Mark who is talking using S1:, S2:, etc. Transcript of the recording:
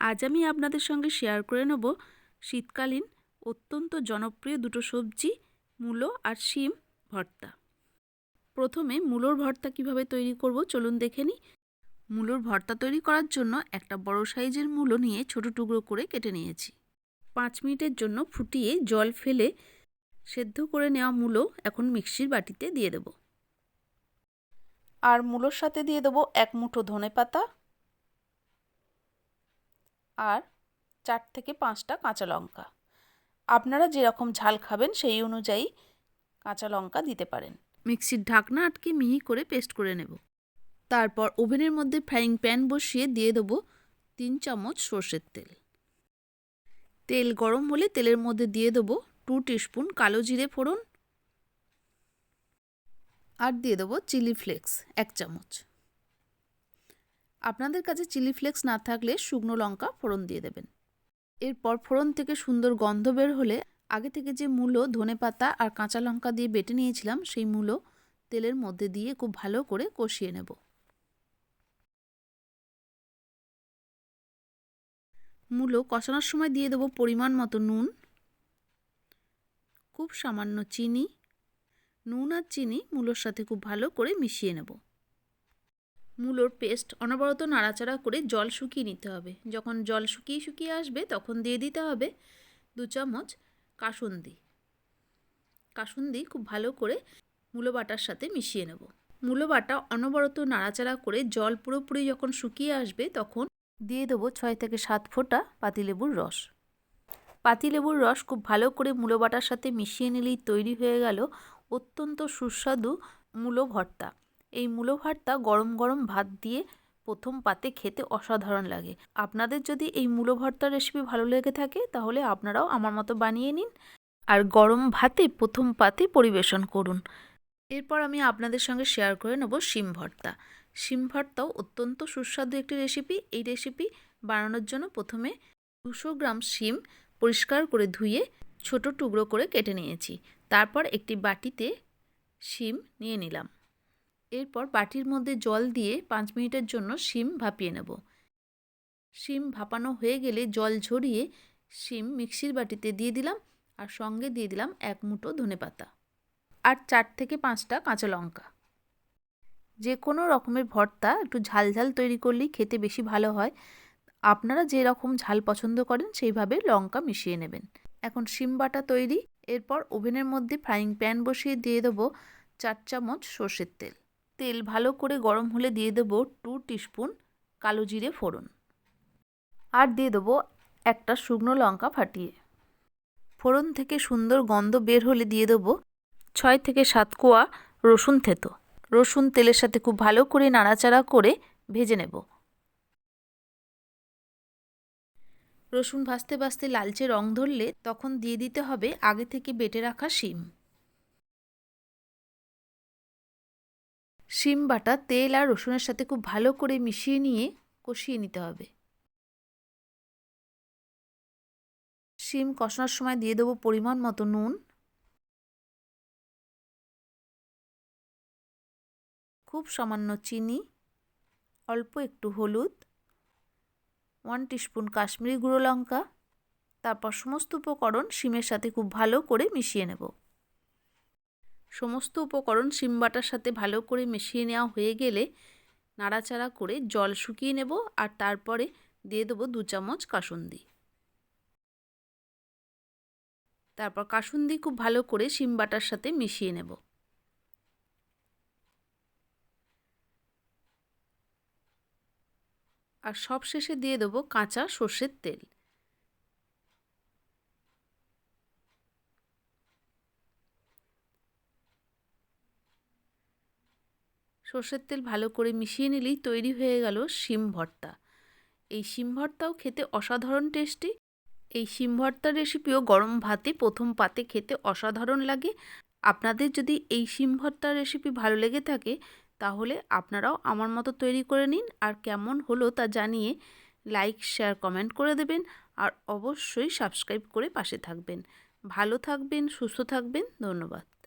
S1: আজ আমি আপনাদের সঙ্গে শেয়ার করে নেব শীতকালীন অত্যন্ত জনপ্রিয় দুটো সবজি, মূলো আর শিম ভর্তা। প্রথমে মূলোর ভর্তা কীভাবে তৈরি করব চলুন দেখে নিই। মূলোর ভর্তা তৈরি করার জন্য একটা বড় সাইজের মূলো নিয়ে ছোট টুকরো করে কেটে নিয়েছি। পাঁচ মিনিটের জন্য ফুটিয়ে জল ফেলে সেদ্ধ করে নেওয়া মূলো এখন মিক্সির বাটিতে দিয়ে দেব। আর মূলোর সাথে দিয়ে দেবো এক মুঠো ধনে পাতা আর চার থেকে পাঁচটা কাঁচা লঙ্কা। আপনারা যেরকম ঝাল খাবেন সেই অনুযায়ী কাঁচা লঙ্কা দিতে পারেন। মিক্সির ঢাকনা আটকে মিহি করে পেস্ট করে নেব। তারপর ওভেনের মধ্যে ফ্রাইং প্যান বসিয়ে দিয়ে দেবো তিন চামচ সর্ষের তেল। তেল গরম হলে তেলের মধ্যে দিয়ে দেবো টু টিস্পুন কালো জিরে ফোড়ন। আর দিয়ে দেবো চিলি ফ্লেক্স এক চামচ। আপনাদের কাছে চিলি ফ্লেক্স না থাকলে শুকনো লঙ্কা ফোড়ন দিয়ে দেবেন। এরপর ফোড়ন থেকে সুন্দর গন্ধ বের হলে আগে থেকে যে মূলো, ধনে পাতা আর কাঁচা লঙ্কা দিয়ে বেটে নিয়েছিলাম, সেই মূলো তেলের মধ্যে দিয়ে খুব ভালো করে কষিয়ে নেব। মূলো কষানোর সময় দিয়ে দেবো পরিমাণ মতো নুন, খুব সামান্য চিনি। নুন আর চিনি মূলোর সাথে খুব ভালো করে মিশিয়ে নেব। মূলোর পেস্ট অনবরত নাড়াচাড়া করে জল শুকিয়ে নিতে হবে। যখন জল শুকিয়ে শুকিয়ে আসবে, তখন দিয়ে দিতে হবে দু চামচ কাসুন্দি। কাসুন্দি খুব ভালো করে মূলো বাটার সাথে মিশিয়ে নেব। মূলো বাটা অনবরত নাড়াচাড়া করে জল পুরোপুরি যখন শুকিয়ে আসবে, তখন দিয়ে দেবো ছয় থেকে সাত ফোঁটা পাতিলেবুর রস। পাতিলেবুর রস খুব ভালো করে মূলো বাটার সাথে মিশিয়ে নিলেই তৈরি হয়ে গেল অত্যন্ত সুস্বাদু মূলো ভর্তা। এই মূলো ভর্তা গরম গরম ভাত দিয়ে প্রথম পাতে খেতে অসাধারণ লাগে। আপনাদের যদি এই মূলো ভর্তার রেসিপি ভালো লেগে থাকে, তাহলে আপনারাও আমার মতো বানিয়ে নিন আর গরম ভাতে প্রথম পাতে পরিবেশন করুন। এরপর আমি আপনাদের সঙ্গে শেয়ার করে নেব শিম ভর্তা। শিম ভর্তাও অত্যন্ত সুস্বাদু একটি রেসিপি এই রেসিপি বানানোর জন্য প্রথমে দুশো গ্রাম শিম পরিষ্কার করে ধুয়ে ছোট টুকরো করে কেটে নিয়েছি। তারপর একটি বাটিতে শিম নিয়ে নিলাম। এরপর বাটির মধ্যে জল দিয়ে পাঁচ মিনিটের জন্য শিম ভাপিয়ে নেব। শিম ভাপানো হয়ে গেলে জল ঝরিয়ে শিম মিক্সির বাটিতে দিয়ে দিলাম আর সঙ্গে দিয়ে দিলাম এক মুঠো ধনে পাতা আর চার থেকে পাঁচটা কাঁচা লঙ্কা। যে কোনো রকমের ভর্তা একটু ঝাল ঝাল তৈরি করলেই খেতে বেশি ভালো হয়। আপনারা যে রকম ঝাল পছন্দ করেন সেইভাবে লঙ্কা মিশিয়ে নেবেন। এখন শিম বাটা তৈরি। এরপর ওভেনের মধ্যে ফ্রাইং প্যান বসিয়ে দিয়ে দেবো চার চামচ সর্ষের তেল। তেল ভালো করে গরম হলে দিয়ে দেবো টু টিস্পুন কালো জিরে ফোড়ন। আর দিয়ে দেবো একটা শুকনো লঙ্কা ফাটিয়ে। ফোড়ন থেকে সুন্দর গন্ধ বের হলে দিয়ে দেবো ছয় থেকে সাত কোয়া রসুন থেতো। রসুন তেলের সাথে খুব ভালো করে নাড়াচাড়া করে ভেজে নেব। রসুন ভাজতে ভাজতে লালচে রং ধরলে তখন দিয়ে দিতে হবে আগে থেকে বেটে রাখা শিম। শিম বাটা তেল আর রসুনের সাথে খুব ভালো করে মিশিয়ে নিয়ে কষিয়ে নিতে হবে। শিম কষানোর সময় দিয়ে দেবো পরিমাণ মতো নুন। খুব সামান্য চিনি, অল্প একটু হলুদ, ওয়ান টিস্পুন কাশ্মীরি গুঁড়ো লঙ্কা, তারপর সমস্ত উপকরণ শিমের সাথে খুব ভালো করে মিশিয়ে নেব। সমস্ত উপকরণ শিম বাটার সাথে ভালো করে মিশিয়ে নেওয়া হয়ে গেলে নাড়াচাড়া করে জল শুকিয়ে নেব আর তারপরে দিয়ে দেবো দু চামচ কাসুন্দি। তারপর কাসুন্দি খুব ভালো করে শিমবাটার সাথে মিশিয়ে নেব। আর সব শেষে দিয়ে দেবো কাঁচা সর্ষের তেল। সর্ষের তেল ভালো করে মিশিয়ে নিলেই তৈরি হয়ে গেল শিম ভর্তা। এই শিম ভর্তাও খেতে অসাধারণ টেস্টি। এই শিম ভর্তার রেসিপিও গরম ভাতে প্রথম পাতে খেতে অসাধারণ লাগে। আপনাদের যদি এই শিম ভর্তার রেসিপি ভালো লেগে থাকে, তাহলে আপনারাও আমার মতো তৈরি করে নিন। আর কেমন হলো তা জানিয়ে লাইক, শেয়ার, কমেন্ট করে দেবেন। আর অবশ্যই সাবস্ক্রাইব করে পাশে থাকবেন। ভালো থাকবেন, সুস্থ থাকবেন। ধন্যবাদ।